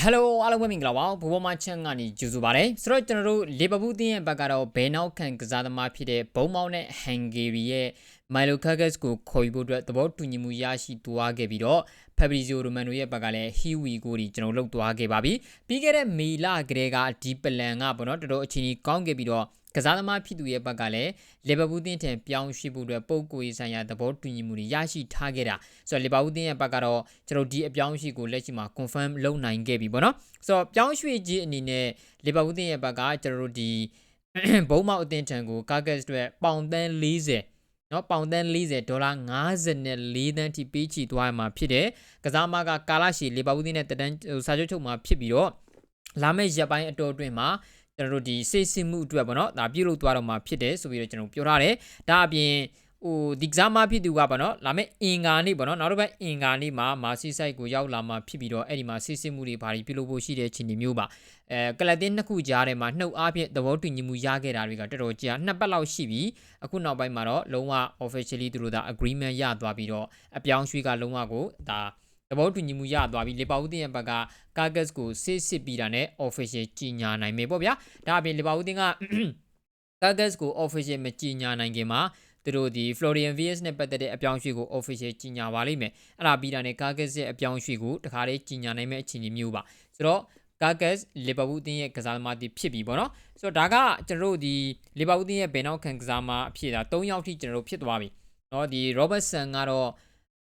ဟယ်လိုအားလုံးပဲမင်္ဂလာပါဘူဘောမချန်ကနေကြိုဆိုပါရစေဆိုတော့ကျွန်တော်တို့လီဗာပူးတင်းရဲ့ဘက်ကတော့ဘယ်နောက်ခံကစားသမားဖြစ်တဲ့ဘုံမောင်းနဲ့ဟန်ဂေရီရဲ့ မိုင်လိုကာဂတ်ကိုခေါ်ယူဖို့အတွက်သဘောတူညီမှုရရှိသွားခဲ့ပြီးတော့ဖက်ဘရီဇိုရိုမန်နိုရဲ့ဘက်ကလည်းဟီဝီကိုဒီကျွန်တော်လုပ်သွားခဲ့ပါပြီပြီးခဲ့တဲ့မေလကလေးကဒီပလန်ကပေါ့နော်တော်တော်အချိန်ကြီးကောင်းခဲ့ပြီးတော့ကစားသမားဖြစ်သူရဲ့ဘက်ကလည်းလီဗာပူးတင်းထံပြောင်းရွှေ့ဖို့အတွက်ပုံကိုရေးဆိုင်ရာသဘောတူညီမှုတွေရရှိထားခဲ့တာဆိုတော့လီဗာပူးတင်းရဲ့ဘက်ကတော့ကျွန်တော်ဒီအပြောင်းအရွှေ့ကိုလက်ရှိမှာ confirm လုပ်နိုင်ခဲ့ပြီပေါ့နော်ဆိုတော့ပြောင်းရွှေ့ခြင်းအနေနဲ့လီဗာပူးတင်းရဲ့ဘက်ကကျွန်တော်တို့ဒီဘုံမောက်အသင်းထံကို Carcass အတွက်ပေါင်သန်း40 နော်ပေါင်သန်း40ဒေါ်လာ54သန်းထိပေးချီသွားမှာဖြစ်တယ်ကစားမကကာလာရှီလီဗာပူးတင်းနဲ့တန်စာချုပ်ချုပ်မှာဖြစ်ပြီးတော့လာမယ့်ရက်ပိုင်းအတော်အတွင်းမှာကျွန်တော်တို့ဒီစိတ်စစ်မှုအတွက်ပေါ့နော်ဒါပြုလုပ်သွားတော့မှာဖြစ်တယ်ဆိုပြီးတော့ကျွန်တော်ပြောထားတယ်ဒါအပြင် ဟိုဒီကစားမဖြစ်သူကပေါ့နော်လာမယ့်အင်္ဂါနေ့ပေါ့နော်နောက်တစ်ပတ်အင်္ဂါနေ့မှာမာစီဆိုင်ကိုရောက်လာမှာဖြစ်ပြီးတော့အဲ့ဒီမှာစစ်စစ်မှုတွေဘာတွေပြုလုပ်ဖို့ရှိတဲ့အခြေအနေမျိုးပါအဲကလပ်တင်းနှစ်ခုကြားထဲမှာနှုတ်အားဖြင့်သဘောတူညီမှုရခဲ့တာတွေကတော်တော်ကြာနှစ်ပတ်လောက်ရှိပြီအခုနောက်ပိုင်းမှာတော့လုံးဝ officially သူတို့ဒါ agreement ရသွားပြီးတော့အပြောင်းရွှေ့ကလုံးဝကိုဒါသဘောတူညီမှုရသွားပြီးလေပါဦးတင်ရဲ့ဘက်က Carcass ကိုစစ်စစ်ပြီးတာနဲ့ official ကြီးညာနိုင်မယ်ပေါ့ဗျာဒါအပြင်လေပါဦးတင်က Carcass ကို official မကြီးညာနိုင်ခင်မှာ သူတို့ဒီ Florian VS နဲ့ပတ်သက်တဲ့အပြောင်းအရွှေ့ကို official ကြီးညာပါလိမ့်မယ်။အဲ့ဒါပြီးတာနဲ့ Carcass ရဲ့အပြောင်းအရွှေ့ကိုတခါတည်းကြီးညာနိုင်မယ့်အခြေအနေမျိုးပါ။ဆိုတော့ Carcass Liverpool တင်းရဲ့ကစားသမားတွေဖြစ်ပြီပေါ့နော်။ဆိုတော့ဒါကကျွန်တော်တို့ဒီ Liverpool တင်းရဲ့ဘယ်နောက်ခံကစားသမားအဖြစ်ဒါ၃ယောက်ထိကျွန်တော်တို့ဖြစ်သွားပြီ။နော်ဒီ Robertson ကတော့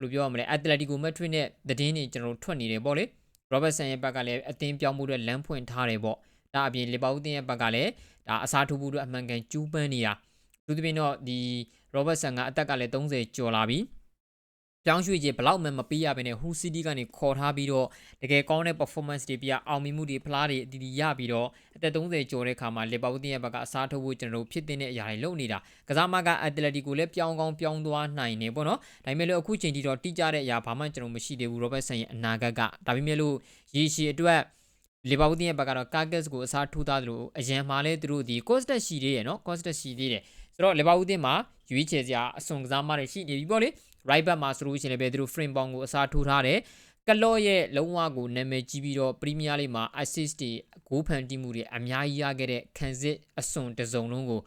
ဘယ်လိုပြောရမလဲ Atletico Madrid နဲ့သတင်းတွေကျွန်တော်တို့ထွက်နေတယ်ပေါ့လေ။ Robertson ရဲ့ဘက်ကလည်းအသင်းပြောင်းမှုတွေလမ်းဖွင့်ထားတယ်ပေါ့။ဒါအပြင် Liverpool တင်းရဲ့ဘက်ကလည်းဒါအစားထိုးမှုတွေအမှန်ကန်ကျူးပန်းနေတာ။ သူတပင်းတော့ဒီ Robertson ကအသက်ကလည်း30ကျော်လာပြီပြောင်းရွှေ့ခြင်းဘလောက်မှမပေးရဘဲနဲ့ Hull City ကနေခေါ်ထားပြီးတော့တကယ်ကောင်းတဲ့ performance တွေပြအောင်မြင်မှုတွေဖလားတွေအတီးတီးရပြီးတော့အသက်30ကျော်တဲ့ခါမှာလီဗာပူးတင်းရဲ့ဘက်ကအစားထိုးဖို့ကျွန်တော်တို့ဖြစ်တဲ့အရာတွေလုပ်နေတာကစားမက Atletico လည်းပြောင်းကောင်းပြောင်းသွားနိုင်နေပေါ့နော်ဒါပေမဲ့လို့အခုချိန်ထိတော့တိကျတဲ့အရာဘာမှကျွန်တော်မရှိသေးဘူး Robertson ရဲ့အနာဂတ်ကဒါပေမဲ့လို့ရေရှည်အတွက်လီဗာပူးတင်းရဲ့ဘက်ကတော့ Carcass ကိုအစားထိုးသားသလိုအရန်မှာလဲသူတို့ဒီ Costa ရှိသေးတယ်နော် Costa ရှိသေးတယ် ဆိုတော့လီဗာပူးတင်းမှာရွေးချယ်စရာအစွန်ကစားမတွေရှိနေပြီပေါ့လေ right back မှာဆိုလို့ရှိရင်လည်းသူတို့ frame ball ကိုအစားထိုးထားတယ်ကလော့ရဲ့လုံးဝကိုနာမည်ကြီးပြီးတော့ Premier League မှာ assist တွေဂိုးဖန်တီးမှုတွေအများကြီးရခဲ့တဲ့ခံစစ်အစွန်တစ်စုံလုံးကို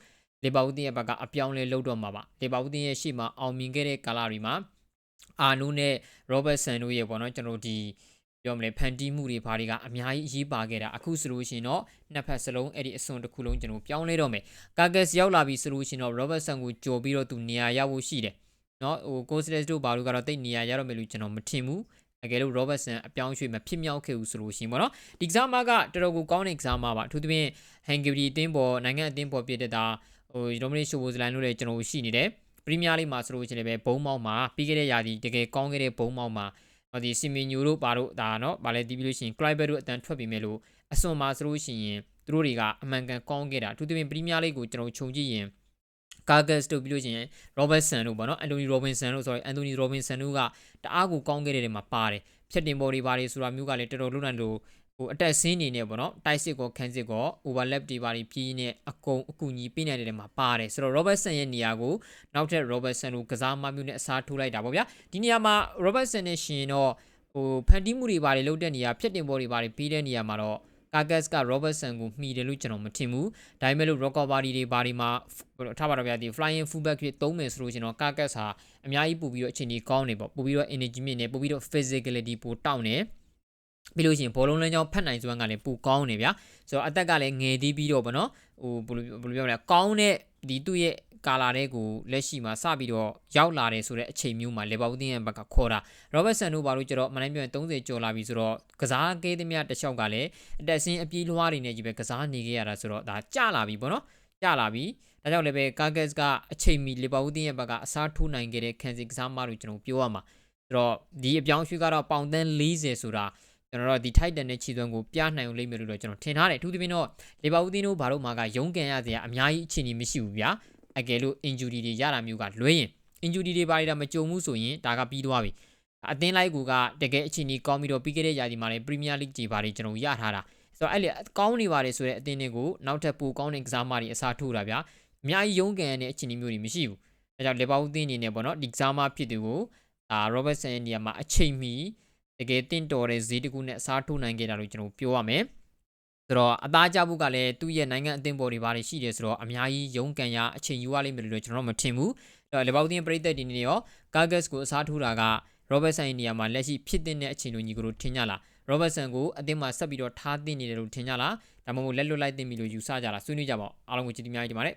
လီဗာပူးတင်းရဲ့ဘက်ကအပြောင်းလဲလုပ်တော့မှာပါလီဗာပူးတင်းရဲ့ရှေ့မှာအောင်မြင်ခဲ့တဲ့ကာလတွေမှာအာနူနဲ့ Robertson တို့ရဲ့ပေါ့နော်ကျွန်တော်ဒီ ပြောမလဲဖန်တီးမှုတွေဘာတွေကအများကြီးအရေးပါခဲ့တာအခုဆိုလို့ရှိရင်တော့နှစ်ဖက်စလုံးအဲ့ဒီအစွန်တစ်ခုလုံးကျွန်တော်ပြောင်းလဲတော့မယ်ကာကက်စ်ရောက်လာပြီဆိုလို့ရှိရင်တော့ Robertson ကိုကြော်ပြီးတော့သူနေရာရဖို့ရှိတယ်နော်ဟို Coastless တို့ဘာလို့ကတော့တိတ်နေရာရတော့မယ်လို့ကျွန်တော်မထင်ဘူးအကယ်လို့ Robertson အပြောင်းရွှေ့မဖြစ်မြောက်ခဲ့ဘူးဆိုလို့ရှိရင်ပေါ့နော်ဒီကစားမကတော်တော်ကိုကောင်းတဲ့ကစားမပါအထူးသဖြင့် Hungary အသင်းပေါ်နိုင်ငံအသင်းပေါ်ပြည့်တဲ့တာဟို Dominic Szoboszlai တို့လည်းကျွန်တော်ရှိနေတယ်ပရီးမီးယားလိမှာဆိုလို့ရှိရင်လည်းဘုံမောက်မှာပြီးခဲ့တဲ့ရာသီတကယ်ကောင်းခဲ့တဲ့ဘုံမောက်မှာ ဒီစီမီညိုတို့ပါတို့ဒါနော်ဗာလဲတီးပြီးလို့ရှိရင် Kluivert တို့အတန်ထွက်ပြီးမဲ့လို့အစွန်မှာဆိုလို့ရှိရင်သူတို့တွေကအမှန်ကန်ကောင်းခဲ့တာအထူးသဖြင့်ပရီးမီးယားလိကိုကျွန်တော်ခြုံကြည့်ရင် Cargas တို့ပြီးလို့ရှိရင် Robertson တို့ပေါ့နော် Anthony Robinson တို့ sorry Anthony Robinson တို့ကတအားကိုကောင်းခဲ့တဲ့နေရာမှာပါတယ်ဖြတ်တင်ပေါ်တွေပါတယ်ဆိုတာမျိုးကလည်းတော်တော်လုံးနိုင်လို့ ဟိုအတက်ဆင်းနေနေပေါ့နော်တိုက်စစ်ကောခန်းစစ်ကော overlap တွေပါပြီးနေအကုန်အကူညီပေးနိုင်တဲ့နေရာမှာပါတယ်ဆိုတော့ Robertson ရဲ့နေရာကိုနောက်ထပ် Robertson ကိုကစားမမျိုးနဲ့အစားထိုးလိုက်တာပေါ့ဗျာဒီနေရာမှာ Robertson နဲ့ရှင်တော့ဟိုဖန်တီးမှုတွေပါတယ်လုပ်တဲ့နေရာဖြတ်တင်ပေါ်တွေပါတယ်ပြီးတဲ့နေရာမှာတော့ Carcass က Robertson ကိုမှီတယ်လို့ကျွန်တော်မထင်ဘူးဒါပေမဲ့လို့ recovery တွေဘာတွေမှာထားပါတော့ဗျာဒီ flying fullback ဖြစ်သုံးမယ်ဆိုလို့ကျွန်တော် Carcass ဟာအများကြီးပို့ပြီးတော့အခြေအနေကောင်းနေပေါ့ပို့ပြီးတော့ energy မြင့်နေပို့ပြီးတော့ physicality ပိုတောင့်နေ ပြီးလို့ရှိရင်ဘောလုံးလမ်းကြောင်းဖတ်နိုင်စွမ်းကလည်းပိုကောင်းနေဗျာဆိုတော့အသက်ကလည်းငယ်သေးပြီးတော့ဗောနော်ဟိုဘယ်လိုဘယ်လိုပြောမလဲကောင်းတဲ့ဒီသူ့ရဲ့ကာလာတဲ့ကိုလက်ရှိမှာစပြီးတော့ရောက်လာတယ်ဆိုတဲ့အချိန်မျိုးမှာလေဘာဦးတင်းရဲ့ဘက်ကခေါ်တာရောဘတ်ဆန်တို့ဘာလို့ကျတော့မနိုင်ပြောရင်30ကျော်လာပြီဆိုတော့ကစားကေးသမျှတစ်လျှောက်ကလည်းအတက်ဆင်းအပြေးလွှားတွေနဲ့ကြီးပဲကစားနေခဲ့ရတာဆိုတော့ဒါကြလာပြီပေါ့နော်ကြလာပြီဒါကြောင့်လည်းပဲကာဂက်စ်ကအချိန်မီလေဘာဦးတင်းရဲ့ဘက်ကအစားထိုးနိုင်ခဲ့တဲ့ခံစီကစားမလို့ကျွန်တော်ပြောရမှာဆိုတော့ဒီအပြောင်းရွှေ့ကတော့ပေါင်တန်း40ဆိုတာ ကျွန်တော်တို့ဒီ Titan နဲ့ခြေသွမ်းကိုပြနိုင်အောင်လိမ့်မယ်လို့တော့ကျွန်တော်ထင်ထားတယ်အထူးသဖြင့်တော့လေဘာဦးတင်းတို့ဘာလို့မှကရုံးကန်ရစရာအများကြီးအခြေအနေမရှိဘူးဗျာအကယ်လို့ injury တွေရတာမျိုးကလွဲရင် injury တွေဘာတွေဒါမကြုံဘူးဆိုရင်ဒါကပြီးသွားပြီအသင်းလိုက်ကူကတကယ်အခြေအနေကောင်းပြီးတော့ပြီးခဲ့တဲ့ရာသီမှာလည်း Premier League ကြီးဘာတွေကျွန်တော်ရထားတာဆိုတော့အဲ့လေကောင်းနေပါတယ်ဆိုတဲ့အသင်းတွေကိုနောက်ထပ်ပိုကောင်းတဲ့ကစားမတွေအစားထိုးတာဗျာအများကြီးရုံးကန်ရတဲ့အခြေအနေမျိုးတွေမရှိဘူးဒါကြောင့်လေဘာဦးသင်းအနေနဲ့ပေါ့နော်ဒီကစားမဖြစ်သူကိုအာ Robertson ရဲ့နေရာမှာအချိန်မီ တကယ်တင့်တော်တဲ့ဈေးတစ်ခုနဲ့အစားထိုးနိုင်ခဲ့တာလို့ကျွန်တော်ပြောရမယ်ဆိုတော့အသားကြဖို့ကလည်းသူ့ရဲ့နိုင်ငံအသင်းပေါ်တွေဘာတွေရှိတယ်ဆိုတော့အများကြီးရုန်းကန်ရအချိန်ယူရလိမ့်မယ်လို့ကျွန်တော်မထင်ဘူးအဲ့တော့လေဘောက်တင်ပရိသတ်ဒီနေ့ရော Gargas ကိုအစားထိုးတာက Robertson ရဲ့နေရာမှာလက်ရှိဖြစ်တဲ့အခြေအနေကြီးကိုထင်ကြလား Robertson ကိုအသင်းမှာဆက်ပြီးတော့ထားသိနေတယ်လို့ထင်ကြလားဒါမှမဟုတ်လက်လွတ်လိုက်သိပြီလို့ယူဆကြလားဆွေးနွေးကြပါဦးအားလုံးကိုကြည့်တင်များကြီးဒီမှာနဲ့